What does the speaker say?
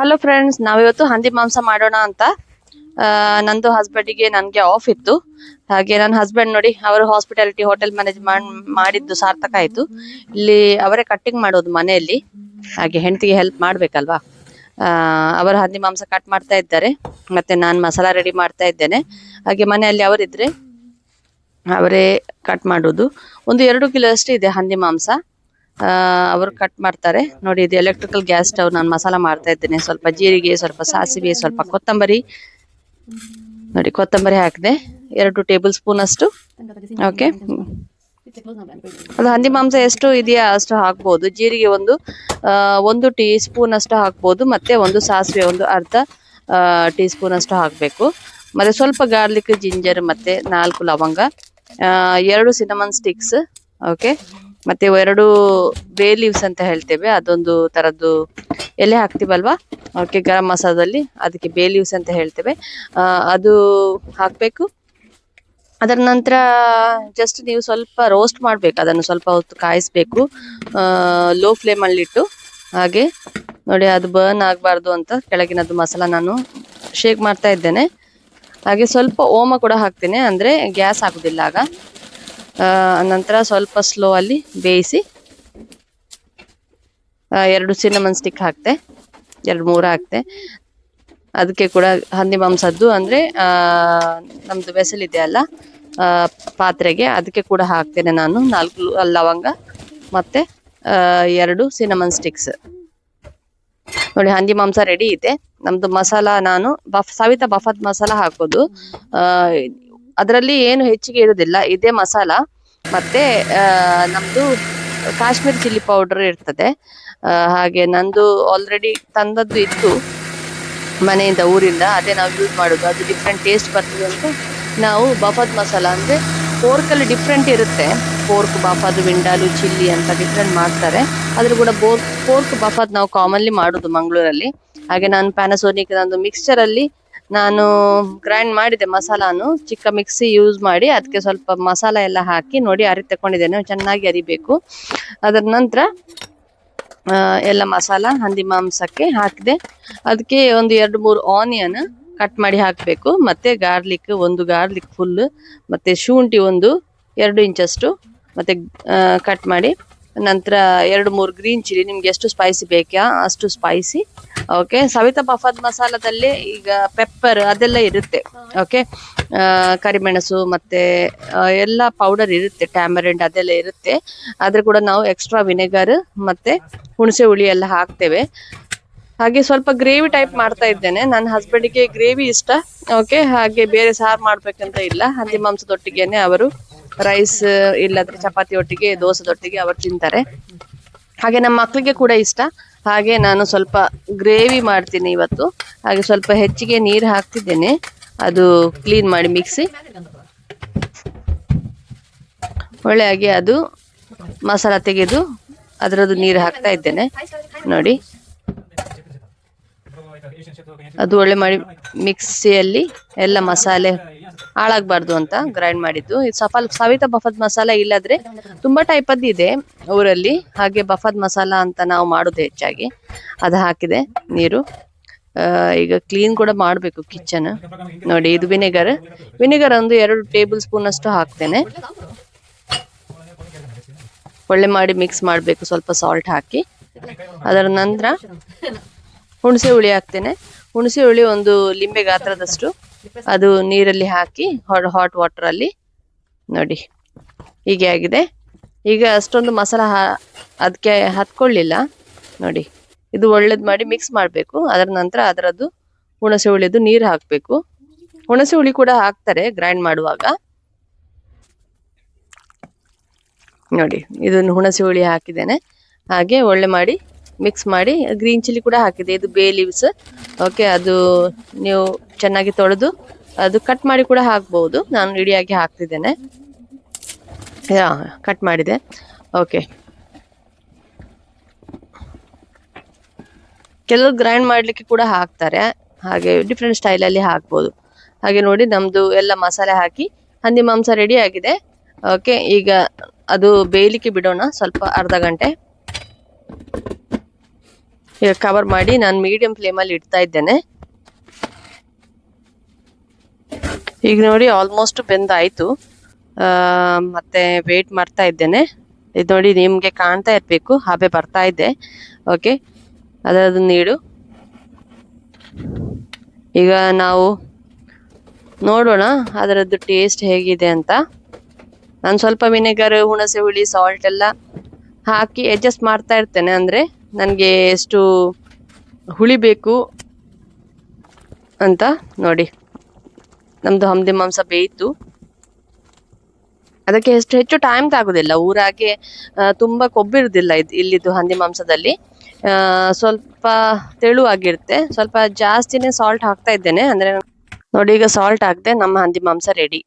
Hello friends ನಾವಿವತ್ತು ಹಂದಿ ಮಾಂಸ ಮಾಡೋಣ ಅಂತ ನಂದು ಹಸ್ಬೆಂಡಿಗೆ ನನಗೆ ಆಫ್ ಇತ್ತು. ಹಾಗೆ ನನ್ನ ಹಸ್ಬೆಂಡ್ ನೋಡಿ ಅವರು ಹಾಸ್ಪಿಟಾಲಿಟಿ ಹೋಟೆಲ್ ಮ್ಯಾನೇಜ್ ಮಾಡಿದ್ದು ಸಾರ್ಥಕ ಆಯ್ತು. ಇಲ್ಲಿ ಅವರೇ ಕಟ್ಟಿಂಗ್ ಮಾಡೋದು ಮನೆಯಲ್ಲಿ. ಹಾಗೆ ಹೆಂಡತಿಗೆ ಹೆಲ್ಪ್ ಮಾಡ್ಬೇಕಲ್ವಾ? ಅವರು ಹಂದಿ ಮಾಂಸ ಕಟ್ ಮಾಡ್ತಾ ಇದ್ದಾರೆ. ಮತ್ತೆ ನಾನು ಮಸಾಲ ರೆಡಿ ಮಾಡ್ತಾ ಇದ್ದೇನೆ. ಹಾಗೆ ಮನೆಯಲ್ಲಿ ಅವರಿದ್ರೆ ಅವರೇ ಕಟ್ ಮಾಡೋದು. ಒಂದು ಎರಡು ಕಿಲೋ ಅಷ್ಟು ಇದೆ ಹಂದಿ ಮಾಂಸ. ಅವರು ಕಟ್ ಮಾಡ್ತಾರೆ. ನೋಡಿ, ಇದು ಎಲೆಕ್ಟ್ರಿಕಲ್ ಗ್ಯಾಸ್ ಸ್ಟವ್ ನಾನು ಮಸಾಲ ಮಾಡ್ತಾ ಇದ್ದೇನೆ. ಸ್ವಲ್ಪ ಜೀರಿಗೆ, ಸ್ವಲ್ಪ ಸಾಸಿವೆ, ಸ್ವಲ್ಪ ಕೊತ್ತಂಬರಿ. ನೋಡಿ, ಕೊತ್ತಂಬರಿ ಹಾಕಿದೆ. ಎರಡು ಟೇಬಲ್ ಸ್ಪೂನ್ ಅಷ್ಟು. ಓಕೆ. ಅದು ಹಂದಿ ಮಾಂಸ ಎಷ್ಟು ಇದೆಯಾ ಅಷ್ಟು ಹಾಕ್ಬೋದು. ಜೀರಿಗೆ ಒಂದು ಒಂದು ಟೀ ಸ್ಪೂನ್ ಅಷ್ಟು ಹಾಕ್ಬೋದು. ಮತ್ತೆ ಒಂದು ಸಾಸಿವೆ, ಒಂದು ಅರ್ಧ ಟೀ ಸ್ಪೂನ್ ಅಷ್ಟು ಹಾಕಬೇಕು. ಮತ್ತೆ ಸ್ವಲ್ಪ ಗಾರ್ಲಿಕ್, ಜಿಂಜರ್, ಮತ್ತೆ ನಾಲ್ಕು ಲವಂಗ ಎರಡು ಸಿನಮನ್ ಸ್ಟಿಕ್ಸ್. ಓಕೆ. ಮತ್ತೆ ಎರಡು ಬೇ ಲೀವ್ಸ್ ಅಂತ ಹೇಳ್ತೇವೆ. ಅದೊಂದು ತರದ್ದು ಎಲೆ ಹಾಕ್ತೀವಲ್ವಾ? ಓಕೆ ಗರಂ ಮಸಾಲದಲ್ಲಿ ಅದಕ್ಕೆ ಬೇ ಲೀವ್ಸ್ ಅಂತ ಹೇಳ್ತೇವೆ. ಅದು ಹಾಕಬೇಕು. ಅದರ ನಂತರ ಜಸ್ಟ್ ನೀವು ಸ್ವಲ್ಪ ರೋಸ್ಟ್ ಮಾಡ್ಬೇಕು. ಅದನ್ನು ಸ್ವಲ್ಪ ಹೊತ್ತು ಕಾಯಿಸ್ಬೇಕು. ಲೋ ಫ್ಲೇಮಲ್ಲಿಟ್ಟು ಹಾಗೆ ನೋಡಿ ಅದು ಬರ್ನ್ ಆಗಬಾರ್ದು ಅಂತ ಕೆಳಗಿನದ್ದು ಮಸಾಲ ನಾನು ಶೇಕ್ ಮಾಡ್ತಾ ಇದ್ದೇನೆ. ಹಾಗೆ ಸ್ವಲ್ಪ ಓಮ ಕೂಡ ಹಾಕ್ತೇನೆ. ಅಂದರೆ ಗ್ಯಾಸ್ ಆಗೋದಿಲ್ಲ ಆಗ. ನಂತರ ಸ್ವಲ್ಪ ಸ್ಲೋ ಅಲ್ಲಿ ಬೇಯಿಸಿ ಎರಡು ಸಿನಮನ್ ಸ್ಟಿಕ್ ಹಾಕ್ತೆ, ಎರಡು ಮೂರು ಹಾಕ್ತೆ. ಅದಕ್ಕೆ ಕೂಡ ಹಂದಿ ಮಾಂಸದ್ದು ಅಂದರೆ ನಮ್ಮದು ಇದೆ ಅಲ್ಲ ಪಾತ್ರೆಗೆ, ಅದಕ್ಕೆ ಕೂಡ ಹಾಕ್ತೇನೆ ನಾನು ನಾಲ್ಕು ಲವಂಗ ಮತ್ತೆ ಎರಡು ಸಿನಮನ್ ಸ್ಟಿಕ್ಸ್ ನೋಡಿ, ಹಂದಿ ಮಾಂಸ ರೆಡಿ ಇದೆ. ನಮ್ದು ಮಸಾಲ ನಾನು ಬಫ್, ಸವಿತಾ ಬಫತ್ ಮಸಾಲ ಹಾಕೋದು. ಅದರಲ್ಲಿ ಏನು ಹೆಚ್ಚಿಗೆ ಇರೋದಿಲ್ಲ. ಇದೇ ಮಸಾಲ. ಮತ್ತೆ ನಮ್ದು ಕಾಶ್ಮೀರ್ ಚಿಲ್ಲಿ ಪೌಡರ್ ಇರ್ತದೆ. ಹಾಗೆ ನಂದು ಆಲ್ರೆಡಿ ತಂದದ್ದು ಇತ್ತು ಮನೆಯಿಂದ ಊರಿಂದ. ಅದೇ ನಾವು ಯೂಸ್ ಮಾಡೋದು. ಅದು ಡಿಫ್ರೆಂಟ್ ಟೇಸ್ಟ್ ಬರ್ತದೆ ಅಂತ ನಾವು ಬಫದ್ ಮಸಾಲ ಅಂದರೆ ಪೋರ್ಕಲ್ಲಿ ಡಿಫ್ರೆಂಟ್ ಇರುತ್ತೆ. ಪೋರ್ಕ್ ಬಫದ್ ವಿಂಡಾಲು ಚಿಲ್ಲಿ ಅಂತ ಡಿಫ್ರೆಂಟ್ ಮಾಡ್ತಾರೆ. ಅದ್ರ ಕೂಡ ಬೋರ್ ಪೋರ್ಕ್ ಬಫದ್ ನಾವು ಕಾಮನ್ಲಿ ಮಾಡೋದು ಮಂಗಳೂರಲ್ಲಿ. ಹಾಗೆ ನಾನು ಪ್ಯಾನಸೋನಿಕ್ ನಂದು ಮಿಕ್ಸ್ಚರಲ್ಲಿ ನಾನು ಗ್ರೈಂಡ್ ಮಾಡಿದೆ ಮಸಾಲಾನು, ಚಿಕ್ಕ ಮಿಕ್ಸಿ ಯೂಸ್ ಮಾಡಿ ಅದಕ್ಕೆ ಸ್ವಲ್ಪ ಮಸಾಲ ಎಲ್ಲ ಹಾಕಿ ನೋಡಿ ಅರಿ ತಕೊಂಡಿದ್ದೇನೆ, ಚೆನ್ನಾಗಿ ಅರಿಬೇಕು. ಅದರ ನಂತರ ಎಲ್ಲ ಮಸಾಲ, ಹಂದಿ ಮಾಂಸಕ್ಕೆ ಹಾಕಿದೆ ಅದಕ್ಕೆ ಒಂದು ಎರಡು ಮೂರು ಆನಿಯನ್ ಕಟ್ ಮಾಡಿ ಹಾಕಬೇಕು, ಮತ್ತೆ ಗಾರ್ಲಿಕ್ ಒಂದು ಗಾರ್ಲಿಕ್ ಫುಲ್ ಮತ್ತೆ ಶುಂಠಿ ಒಂದು ಎರಡು ಇಂಚಷ್ಟು, ಮತ್ತೆ ಕಟ್ ಮಾಡಿ ನಂತರ ಎರಡು ಮೂರು ಗ್ರೀನ್ ಚಿಲ್ಲಿ ನಿಮ್ಗೆ ಎಷ್ಟು ಸ್ಪೈಸಿ ಬೇಕಾ ಅಷ್ಟು ಸ್ಪೈಸಿ ಓಕೆ ಸವಿತಾ ಬಫಾದ್ ಮಸಾಲದಲ್ಲಿ ಈಗ ಪೆಪ್ಪರ್ ಅದೆಲ್ಲ ಇರುತ್ತೆ. ಓಕೆ ಕರಿಮೆಣಸು ಮತ್ತೆ ಎಲ್ಲ ಪೌಡರ್ ಇರುತ್ತೆ ಟ್ಯಾಮರೆಂಡ್ ಅದೆಲ್ಲ ಇರುತ್ತೆ. ಆದ್ರೆ ಕೂಡ ನಾವು ಎಕ್ಸ್ಟ್ರಾ ವಿನೆಗರ್ ಮತ್ತೆ ಹುಣಸೆ ಹುಳಿ ಎಲ್ಲ ಹಾಕ್ತೇವೆ. ಹಾಗೆ ಸ್ವಲ್ಪ ಗ್ರೇವಿ ಟೈಪ್ ಮಾಡ್ತಾ ಇದ್ದೇನೆ. ನನ್ನ ಹಸ್ಬೆಂಡಿಗೆ ಗ್ರೇವಿ ಇಷ್ಟ. ಓಕೆ ಹಾಗೆ ಬೇರೆ ಸಾರು ಮಾಡ್ಬೇಕಂತ ಇಲ್ಲ. ಹಂದಿ ಮಾಂಸದೊಟ್ಟಿಗೆನೆ ಅವರು ರೈಸ್ ಇಲ್ಲಾದ್ರೆ ಚಪಾತಿ ಒಟ್ಟಿಗೆ, ದೋಸೆದೊಟ್ಟಿಗೆ ಅವರು ತಿಂತಾರೆ. ಹಾಗೆ ನಮ್ಮ ಮಕ್ಕಳಿಗೆ ಕೂಡ ಇಷ್ಟ. ಹಾಗೆ ನಾನು ಸ್ವಲ್ಪ ಗ್ರೇವಿ ಮಾಡ್ತೀನಿ ಇವತ್ತು. ಹಾಗೆ ಸ್ವಲ್ಪ ಹೆಚ್ಚಿಗೆ ನೀರು ಹಾಕ್ತಿದ್ದೇನೆ. ಅದು ಕ್ಲೀನ್ ಮಾಡಿ ಮಿಕ್ಸಿ ಒಳ್ಳೆಯಾಗಿ ಅದು ಮಸಾಲ ತೆಗೆದು ಅದರದ್ದು ನೀರು ಹಾಕ್ತಾ ಇದ್ದೇನೆ. ನೋಡಿ. ಅದು ಒಳ್ಳೆ ಮಾಡಿ ಮಿಕ್ಸಿಯಲ್ಲಿ ಎಲ್ಲ ಮಸಾಲೆ ಹಾಳಾಗಬಾರ್ದು ಅಂತ ಗ್ರೈಂಡ್ ಮಾಡಿದ್ದು. ಸಫಲ್ ಸವಿತಾ ಬಫದ್ ಮಸಾಲ ಇಲ್ಲದ್ರೆ ತುಂಬಾ ಟೈಪದ್ದು ಇದೆ ಊರಲ್ಲಿ. ಹಾಗೆ ಬಫದ್ ಮಸಾಲ ಅಂತ ನಾವು ಮಾಡೋದು ಹೆಚ್ಚಾಗಿ. ಅದು ಹಾಕಿದೆ ನೀರು. ಈಗ ಕ್ಲೀನ್ ಕೂಡ ಮಾಡಬೇಕು ಕಿಚನ್ ನೋಡಿ, ಇದು ವಿನೆಗರ್ ವಿನೆಗರ್ ಒಂದು ಎರಡು ಟೇಬಲ್ ಸ್ಪೂನ್ ಅಷ್ಟು ಹಾಕ್ತೇನೆ. ಒಳ್ಳೆ ಮಾಡಿ ಮಿಕ್ಸ್ ಮಾಡಬೇಕು, ಸ್ವಲ್ಪ ಸಾಲ್ಟ್ ಹಾಕಿ. ಅದರ ನಂತರ ಹುಣಸೆ ಹುಳಿ ಹಾಕ್ತೇನೆ. ಹುಣಸೆ ಹುಳಿ ಒಂದು ಲಿಂಬೆ ಗಾತ್ರದಷ್ಟು. ಅದು ನೀರಲ್ಲಿ ಹಾಕಿ ಹಾಟ್ ವಾಟರ್ ಅಲ್ಲಿ ನೋಡಿ. ಹೀಗೆ ಆಗಿದೆ. ಈಗ ಅಷ್ಟೊಂದು ಮಸಾಲ ಅದಕ್ಕೆ ಹತ್ಕೊಳ್ಳಿಲ್ಲ. ನೋಡಿ. ಇದು ಒಳ್ಳೇದು ಮಾಡಿ ಮಿಕ್ಸ್ ಮಾಡಬೇಕು. ಅದರ ನಂತರ ಅದರದ್ದು ಹುಣಸೆ ಹುಳಿದು ನೀರು ಹಾಕಬೇಕು. ಹುಣಸೆ ಹುಳಿ ಕೂಡ ಹಾಕ್ತಾರೆ ಗ್ರೈಂಡ್ ಮಾಡುವಾಗ. ನೋಡಿ, ಇದನ್ನು ಹುಣಸೆ ಹುಳಿ ಹಾಕಿದ್ದೇನೆ. ಹಾಗೆ ಒಳ್ಳೆ ಮಾಡಿ ಮಿಕ್ಸ್ ಮಾಡಿ ಗ್ರೀನ್ ಚಿಲ್ಲಿ ಕೂಡ ಹಾಕಿದೆ. ಇದು ಬೇ ಲೀವ್ಸ್ ಓಕೆ ಅದು ನೀವು ಚೆನ್ನಾಗಿ ತೊಳೆದು, ಅದು ಕಟ್ ಮಾಡಿ ಕೂಡ ಹಾಕ್ಬೋದು. ನಾನು ಇಡಿಯಾಗಿ ಹಾಕ್ತಿದ್ದೇನೆ. ಕಟ್ ಮಾಡಿದೆ. ಓಕೆ ಕೆಲವರು ಗ್ರೈಂಡ್ ಮಾಡ್ಲಿಕ್ಕೆ ಕೂಡ ಹಾಕ್ತಾರೆ. ಹಾಗೆ ಡಿಫ್ರೆಂಟ್ ಸ್ಟೈಲಲ್ಲಿ ಹಾಕ್ಬೋದು. ಹಾಗೆ ನೋಡಿ ನಮ್ಮದು ಎಲ್ಲ ಮಸಾಲೆ ಹಾಕಿ, ಹಂದಿ ಮಾಂಸ ರೆಡಿ ಆಗಿದೆ. ಓಕೆ ಈಗ ಅದು ಬೇಯಲಿಕ್ಕೆ ಬಿಡೋಣ. ಸ್ವಲ್ಪ ಅರ್ಧ ಗಂಟೆ. ಕವರ್ ಮಾಡಿ, ನಾನು ಮೀಡಿಯಂ ಫ್ಲೇಮಲ್ಲಿ ಇಡ್ತಾ ಇದ್ದೇನೆ. ಈಗ ನೋಡಿ ಆಲ್ಮೋಸ್ಟ್ ಬೆಂದಾಯಿತು. ಮತ್ತೆ ವೇಟ್ ಮಾಡ್ತಾ ಇದ್ದೇನೆ. ಇದು ನೋಡಿ, ನಿಮಗೆ ಕಾಣ್ತಾ ಇರಬೇಕು ಹಬೆ ಬರ್ತಾ ಇದೆ. ಓಕೆ ಅದರದ್ದು ನೀಡು. ಈಗ ನಾವು ನೋಡೋಣ, ಅದರದ್ದು ಟೇಸ್ಟ್ ಹೇಗಿದೆ ಅಂತ. ನಾನು ಸ್ವಲ್ಪ ವಿನೆಗರ್ ಹುಣಸೆ ಹುಳಿ ಸಾಲ್ಟ್ ಎಲ್ಲ ಹಾಕಿ ಅಡ್ಜಸ್ಟ್ ಮಾಡ್ತಾ ಇರ್ತೇನೆ ಅಂದರೆ ನನಗೆ ಎಷ್ಟು ಹುಳಿ ಬೇಕು ಅಂತ ನೋಡಿ. ನಮ್ದು ಹಂದಿ ಮಾಂಸ ಬೇಯಿತು. ಅದಕ್ಕೆ ಎಷ್ಟು ಹೆಚ್ಚು ಟೈಮ್ ತಾಗೋದಿಲ್ಲ. ಊರಾಗೆ ತುಂಬ ಕೊಬ್ಬಿರುದಿಲ್ಲ ಇದು, ಇಲ್ಲಿದ್ದು ಹಂದಿ ಮಾಂಸದಲ್ಲಿ. ಸ್ವಲ್ಪ ತೆಳುವಾಗಿರುತ್ತೆ ಸ್ವಲ್ಪ ಜಾಸ್ತಿನೇ ಸಾಲ್ಟ್ ಹಾಕ್ತಾ ಇದ್ದೇನೆ. ಅಂದ್ರೆ, ನೋಡಿ ಈಗ ಸಾಲ್ಟ್ ಹಾಕಿದೆ ನಮ್ಮ ಹಂದಿ ಮಾಂಸ ರೆಡಿ